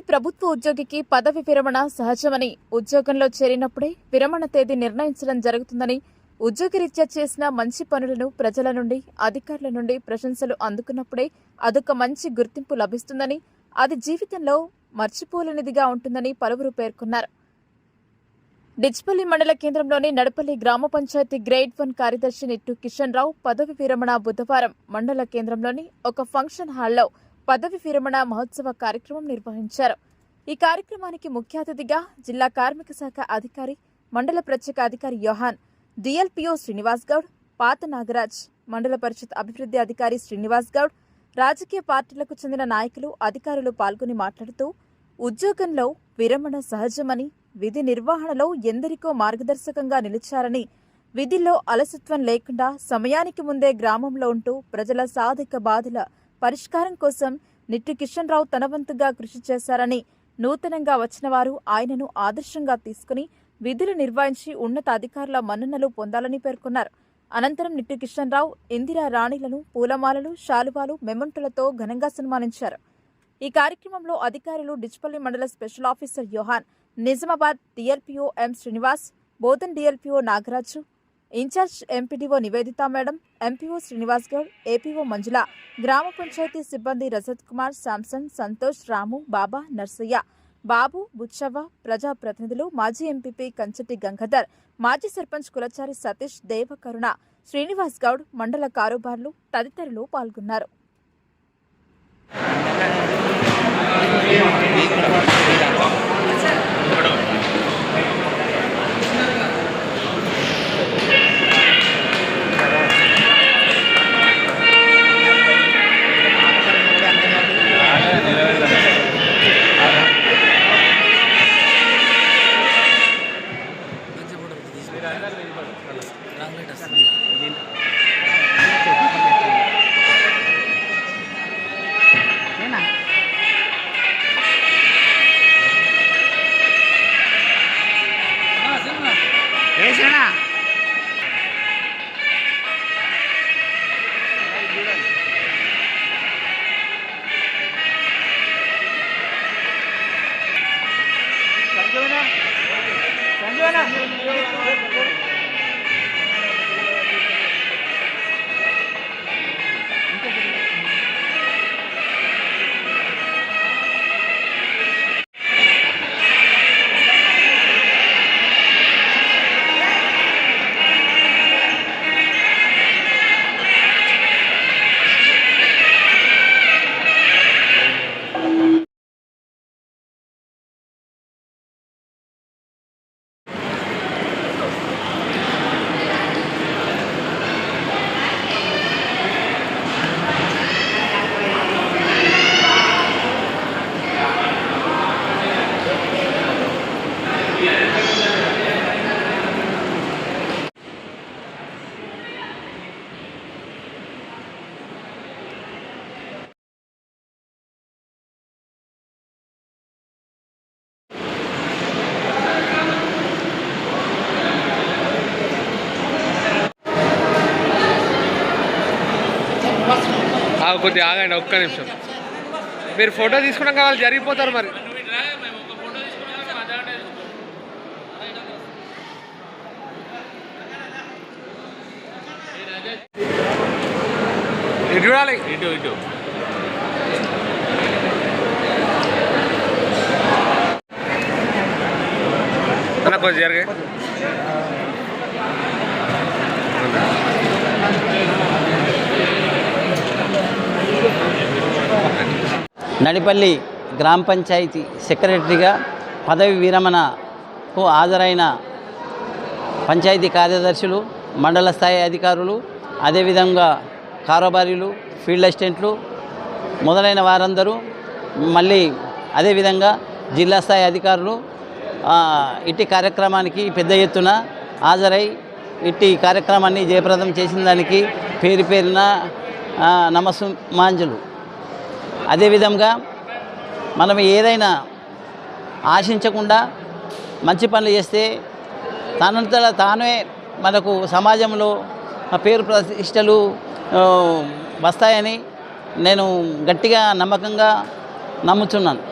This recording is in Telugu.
ప్రతి ప్రభుత్వ ఉద్యోగికి పదవి విరమణ సహజమని ఉద్యోగంలో చేరినప్పుడే విరమణ తేదీ నిర్ణయించడం జరుగుతుందని ఉద్యోగరీత్యా చేసిన మంచి పనులను ప్రజల నుండి అధికారుల నుండి ప్రశంసలు అందుకున్నప్పుడే అదొక మంచి గుర్తింపు లభిస్తుందని అది జీవితంలో మర్చిపోలేనిదిగా ఉంటుందని పలువురు పేర్కొన్నారు. డిచ్పల్లి మండల కేంద్రంలోని నడపల్లి గ్రామ పంచాయతీ గ్రేడ్ వన్ కార్యదర్శి నిట్టు కిషన్ రావు పదవి విరమణ బుధవారం మండల కేంద్రంలోని ఒక ఫంక్షన్ హాల్లో పదవి విరమణ మహోత్సవ కార్యక్రమం నిర్వహించారు. ఈ కార్యక్రమానికి ముఖ్య అతిథిగా జిల్లా కార్మిక శాఖ అధికారి మండల ప్రత్యేక అధికారి యోహాన్ డిఎల్పిఓ శ్రీనివాస్ గౌడ్ పాత నాగరాజ్ మండల పరిషత్ అభివృద్ధి అధికారి శ్రీనివాస్ గౌడ్ రాజకీయ పార్టీలకు చెందిన నాయకులు అధికారులు పాల్గొని మాట్లాడుతూ ఉద్యోగంలో విరమణ సహజమని విధి నిర్వహణలో ఎందరికో మార్గదర్శకంగా నిలిచారని విధిలో అలసత్వం లేకుండా సమయానికి ముందే గ్రామంలో ఉంటూ ప్రజల సాధిక బాధల పరిష్కారం కోసం నిట్టు కిషన్ రావు తనవంతుగా కృషి చేశారని నూతనంగా వచ్చిన వారు ఆయనను ఆదర్శంగా తీసుకుని విధులు నిర్వహించి ఉన్నత అధికారుల మన్ననలు పొందాలని పేర్కొన్నారు. అనంతరం నిట్టు కిషన్ రావు ఇందిరా రాణిలను పూలమాలలు శాలువాలు మెమంటులతో ఘనంగా సన్మానించారు. ఈ కార్యక్రమంలో అధికారులు డిచ్పల్లి మండల special officer Yohan Nizamabad DLPO M Srinivas Bodhan DLPO Nagaraju incharge MPDO Nivedita madam MPO Srinivas Goud APO Manjula గ్రామ పంచాయతీ సిబ్బంది రజత్ కుమార్ శాంసన్ సంతోష్ రాము బాబా నర్సయ్య బాబు బుచ్చవ్వ ప్రజాప్రతినిధులు మాజీ ఎంపీపీ కంచటి గంగాధర్ మాజీ సర్పంచ్ కులచారి సతీష్ దేవకరుణ శ్రీనివాస్ గౌడ్ మండల కారోబార్లు తదితరులు పాల్గొన్నారు. వేసాడా ఆగు, కొద్దిగా ఆగండి ఒక్క నిమిషం. మీరు ఫోటో తీసుకున్నాక వాళ్ళు జరిగిపోతారు మరి. ఇటు చూడాలి. ఇటు ఇటు. అన్న కొంచెం జరిగే. నడిపల్లి గ్రామ పంచాయతీ సెక్రటరీగా పదవి విరమణకు హాజరైన పంచాయతీ కార్యదర్శులు మండల స్థాయి అధికారులు అదేవిధంగా కారోబారీలు ఫీల్డ్ అసిస్టెంట్లు మొదలైన వారందరూ మళ్ళీ అదేవిధంగా జిల్లా స్థాయి అధికారులు ఇట్టి కార్యక్రమానికి పెద్ద ఎత్తున హాజరై ఇట్టి కార్యక్రమాన్ని జయప్రదం చేసిన దానికి పేరు పేరున నమస్సు మాంజులు అదేవిధంగా మనం ఏదైనా ఆశించకుండా మంచి పనులు చేస్తే తనంతట తానే మనకు సమాజంలో పేరు ప్రతిష్టలు వస్తాయని నేను గట్టిగా నమ్మకంగా నమ్ముతున్నాను